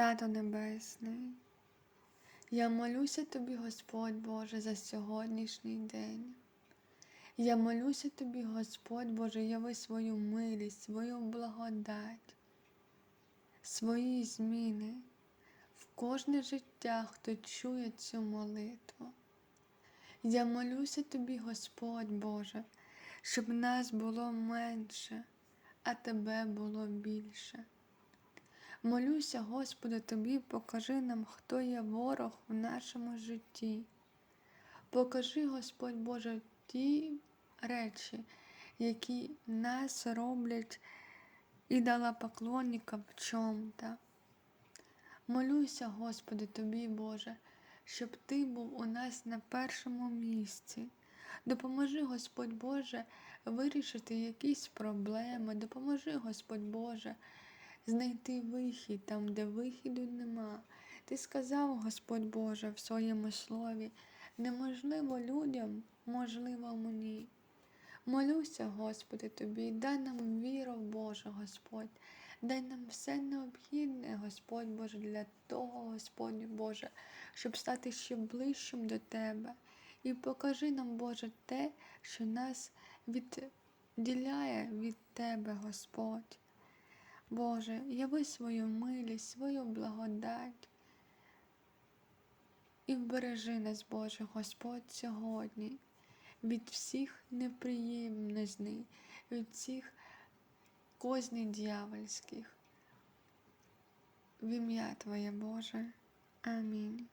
Тато Небесний, я молюся тобі, Господь Боже, за сьогоднішній день. Я молюся тобі, Господь Боже, яви свою милість, свою благодать, свої зміни в кожне життя, хто чує цю молитву. Я молюся тобі, Господь Боже, щоб нас було менше, а тебе було більше. Молюся, Господи, тобі, покажи нам, хто є ворог в нашому житті. Покажи, Господь Боже, ті речі, які нас роблять ідола поклонника в чому-то. Молюся, Господи, тобі, Боже, щоб Ти був у нас на першому місці. Допоможи, Господь Боже, вирішити якісь проблеми. Допоможи, Господь Боже, знайти вихід там, де вихіду нема. Ти сказав, Господь Боже, в своєму слові, неможливо людям, можливо мені. Молюся, Господи, Тобі, дай нам віру в Боже, Господь, дай нам все необхідне, Господь Боже, для того, Господь Боже, щоб стати ще ближчим до Тебе. І покажи нам, Боже, те, що нас відділяє від Тебе, Господь. Боже, яви свою милість, свою благодать. І вбережи нас, Боже, Господь, сьогодні від всіх неприємностей, від всіх козней дьявольських. В ім'я Твоє Боже. Амінь.